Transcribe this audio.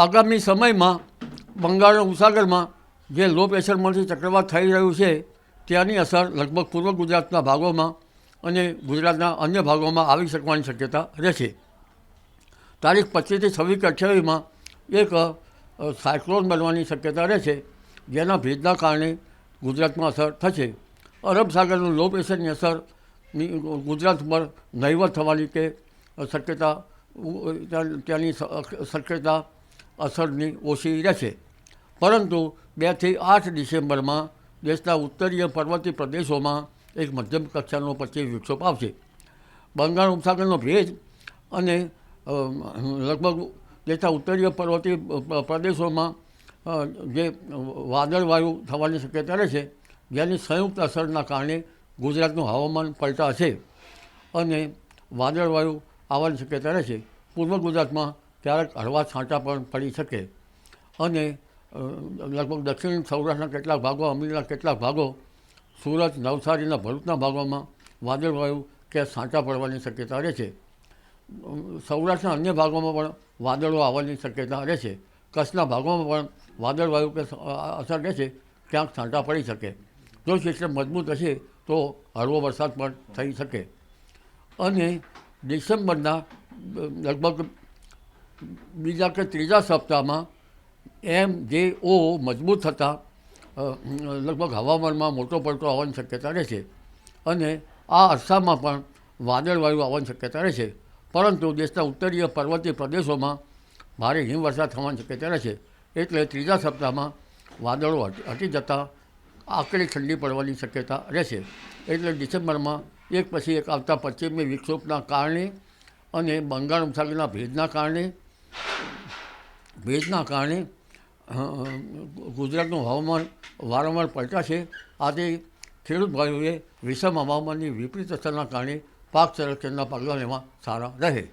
આગામી સમયમાં બંગાળના ઉપસાગરમાં જે લો પ્રેશરમાંથી ચક્રવાત થઈ રહ્યું છે, ત્યાંની અસર લગભગ પૂર્વ ગુજરાતના ભાગોમાં અને ગુજરાતના અન્ય ભાગોમાં આવી શકવાની શક્યતા રહેશે. તારીખ પચીસથી છવ્વીસ અઠ્યાવીસમાં એક સાયક્લોન બનવાની શક્યતા રહેશે, જેના ભેજના કારણે ગુજરાતમાં અસર થશે. અરબ સાગરનું લો પ્રેશરની અસર ગુજરાત પર નહીવત થવાની કે શક્યતા ત્યાંની શક્યતા અસરની ઓછી રહેશે. પરંતુ બેથી આઠ ડિસેમ્બરમાં દેશના ઉત્તરીય પર્વતીય પ્રદેશોમાં એક મધ્યમ કક્ષાનો પછી વિક્ષોપ આવશે. બંગાળ ઉપસાગરનો ભેજ અને લગભગ દેશના ઉત્તરીય પર્વતીય પ્રદેશોમાં જે વાદળવાયુ થવાની શક્યતા રહેશે જેની સંયુક્ત અસરના કારણે ગુજરાતનું હવામાન પલટાશે અને વાદળવાયુ આવવાની શક્યતા રહેશે પૂર્વ ગુજરાતમાં ક્યારેક હળવા છાંટા પણ પડી શકે. અને લગભગ દક્ષિણ સૌરાષ્ટ્રના કેટલાક ભાગો, અમીરના કેટલાક ભાગો, સુરત, નવસારીના ભરૂચના ભાગોમાં વાદળવાયુ કે છાંટા પડવાની શક્યતા રહે છે. સૌરાષ્ટ્રના અન્ય ભાગોમાં પણ વાદળો આવવાની શક્યતા રહે છે. કચ્છના ભાગોમાં પણ વાદળવાયુ કે અસર રહે છે, ક્યાંક છાંટા પડી શકે. જો સિસ્ટમ મજબૂત હશે, તો હળવો વરસાદ પણ થઈ શકે. અને ડિસેમ્બરના લગભગ બીજા કે ત્રીજા સપ્તાહમાં એમ જે ઓ મજબૂત થતાં લગભગ હવામાનમાં મોટો પડતો આવવાની શક્યતા રહેશે અને આ અરસામાં પણ વાદળવાયુ આવવાની શક્યતા રહેશે પરંતુ દેશના ઉત્તરીય પર્વતીય પ્રદેશોમાં ભારે હિમવર્ષા થવાની શક્યતા રહેશે એટલે ત્રીજા સપ્તાહમાં વાદળો હટી હટી જતાં આકરી ઠંડી પડવાની શક્યતા રહેશે એટલે ડિસેમ્બરમાં એક પછી એક આવતા પશ્ચિમી વિક્ષોભના કારણે અને બંગાળ ઉપસાગરના ભેજના કારણે ભેજના કારણે ગુજરાતનું હવામાન વારંવાર પલટાશે આજે ખેડૂત ભાઈઓએ વિષમ હવામાનની વિપરીત અસરના કારણે પાક સંરક્ષણના પગલાં લેવા સારા રહે.